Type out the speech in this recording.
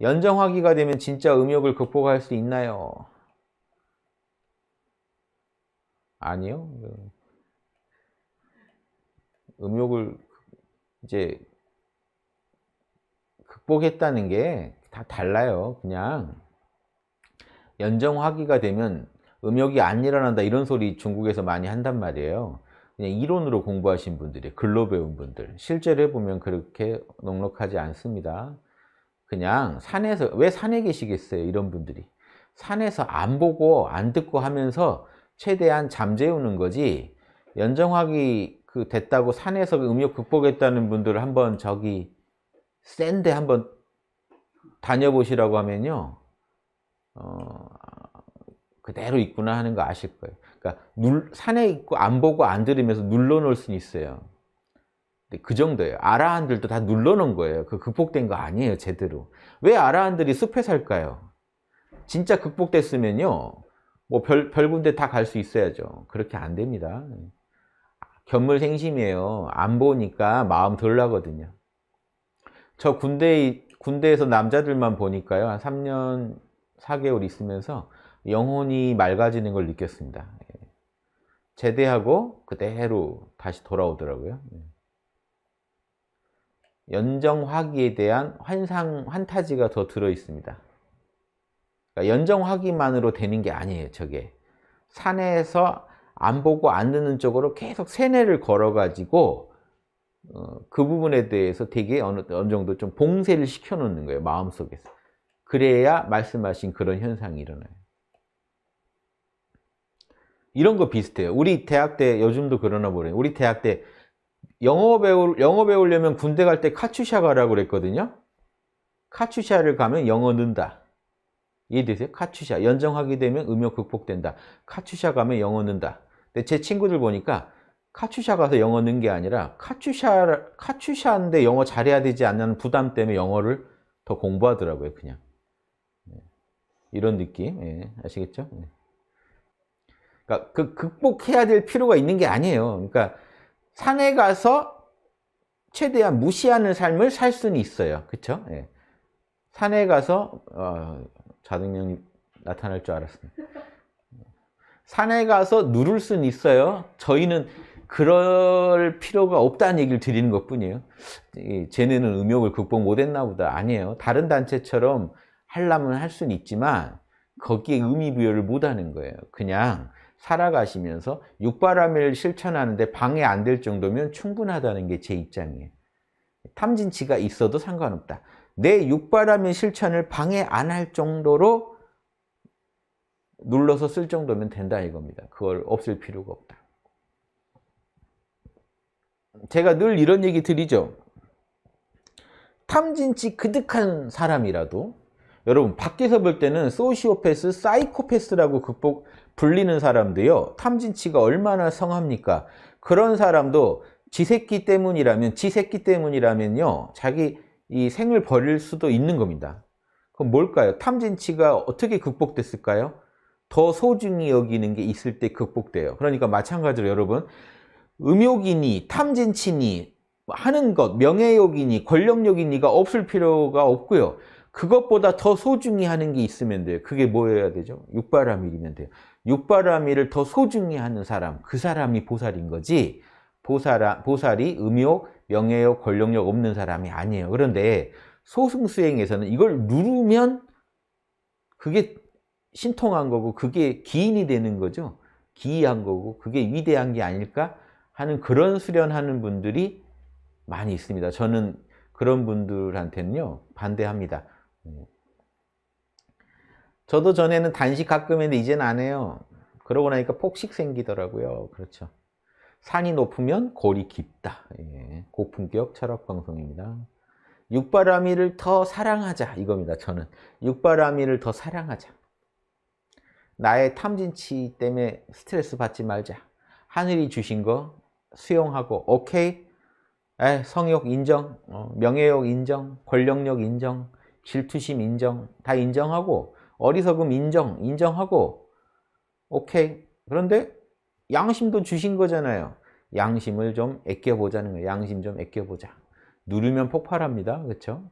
연정화기가 되면 진짜 음욕을 극복할 수 있나요? 아니요. 음욕을 이제 극복했다는 게 다 달라요. 그냥 연정화기가 되면 음욕이 안 일어난다 이런 소리 중국에서 많이 한단 말이에요. 그냥 이론으로 공부하신 분들이 글로 배운 분들 실제로 해보면 그렇게 넉넉하지 않습니다. 그냥 산에서 왜 산에 계시겠어요 이런 분들이? 산에서 안 보고 안 듣고 하면서 최대한 잠재우는 거지. 연정학이 그 됐다고 산에서 음욕 극복했다는 분들을 한번 저기 센데 한번 다녀보시라고 하면요. 어, 그대로 있구나 하는 거 아실 거예요. 그러니까 눌, 산에 있고 안 보고 안 들으면서 눌러놓을 수는 있어요 그 정도예요. 아라한들도 다 눌러놓은 거예요. 그 극복된 거 아니에요 제대로. 왜 아라한들이 숲에 살까요? 진짜 극복됐으면요 뭐 별, 별 군데 다 갈 수 있어야죠. 그렇게 안 됩니다. 견물생심이에요. 안 보니까 마음 덜 나거든요. 저 군대 군대에서 남자들만 보니까요 한 3년 4개월 있으면서 영혼이 맑아지는 걸 느꼈습니다. 예. 제대하고 그대로 다시 돌아오더라고요. 예. 연정화기에 대한 환상 환타지가 더 들어 있습니다. 그러니까 연정화기만으로 되는 게 아니에요 저게. 산에서 안 보고 안 듣는 쪽으로 계속 세뇌를 걸어 가지고 어, 그 부분에 대해서 되게 어느, 어느 정도 좀 봉쇄를 시켜 놓는 거예요 마음속에서. 그래야 말씀하신 그런 현상이 일어나요. 이런 거 비슷해요. 우리 대학 때 요즘도 그러나 보네요. 우리 대학 때 영어 배우 영어 배우려면 군대 갈 때 카츄샤 가라고 그랬거든요. 카츄샤를 가면 영어 는다. 이해되세요? 카츄샤. 연정하게 되면 음욕 극복된다. 카츄샤 가면 영어 는다. 근데 제 친구들 보니까 카츄샤 가서 영어 는 게 아니라 카츄샤, 카츄샤인데 영어 잘해야 되지 않는 부담 때문에 영어를 더 공부하더라고요 그냥. 네. 이런 느낌. 예, 아시겠죠? 네. 그러니까 그 극복해야 될 필요가 있는 게 아니에요. 그러니까 산에 가서 최대한 무시하는 삶을 살 수는 있어요 그쵸? 예. 산에 가서 어, 자등령이 나타날 줄 알았습니다 산에 가서 누를 수는 있어요 저희는 그럴 필요가 없다는 얘기를 드리는 것 뿐이에요. 쟤네는 음욕을 극복 못했나 보다. 아니에요. 다른 단체처럼 하려면 할 수는 있지만 거기에 의미 부여를 못하는 거예요. 그냥 살아가시면서 육바람을 실천하는데 방해 안 될 정도면 충분하다는 게 제 입장이에요. 탐진치가 있어도 상관없다. 내 육바람의 실천을 방해 안 할 정도로 눌러서 쓸 정도면 된다 이겁니다. 그걸 없앨 필요가 없다. 제가 늘 이런 얘기 드리죠. 탐진치 그득한 사람이라도 여러분 밖에서 볼 때는 소시오패스, 사이코패스라고 극복 불리는 사람도요. 탐진치가 얼마나 성합니까? 그런 사람도 지 새끼 때문이라면 지 새끼 때문이라면요. 자기 이 생을 버릴 수도 있는 겁니다. 그럼 뭘까요? 탐진치가 어떻게 극복됐을까요? 더 소중히 여기는 게 있을 때 극복돼요. 그러니까 마찬가지로 여러분 음욕이니 탐진치니 하는 것, 명예욕이니 권력욕이니가 없을 필요가 없고요. 그것보다 더 소중히 하는 게 있으면 돼요. 그게 뭐여야 되죠? 육바라밀이면 돼요. 육바라밀을 더 소중히 하는 사람, 그 사람이 보살인 거지 보살아, 보살이 음욕, 명예욕, 권력욕 없는 사람이 아니에요. 그런데 소승수행에서는 이걸 누르면 그게 신통한 거고 그게 기인이 되는 거죠. 기이한 거고 그게 위대한 게 아닐까 하는 그런 수련하는 분들이 많이 있습니다. 저는 그런 분들한테는요 반대합니다. 저도 전에는 단식 가끔 했는데 이제는 안 해요. 그러고 나니까 폭식 생기더라고요. 그렇죠. 산이 높으면 골이 깊다. 예, 고품격 철학 방송입니다. 육바라밀을 더 사랑하자 이겁니다. 저는 육바라밀을 더 사랑하자. 나의 탐진치 때문에 스트레스 받지 말자. 하늘이 주신 거 수용하고 오케이 에, 성욕 인정, 어, 명예욕 인정, 권력력 인정, 질투심 인정 다 인정하고 어리석음 인정, 인정하고 오케이. 그런데 양심도 주신 거잖아요. 양심을 좀 아껴보자는 거예요. 양심 좀 아껴보자. 누르면 폭발합니다. 그렇죠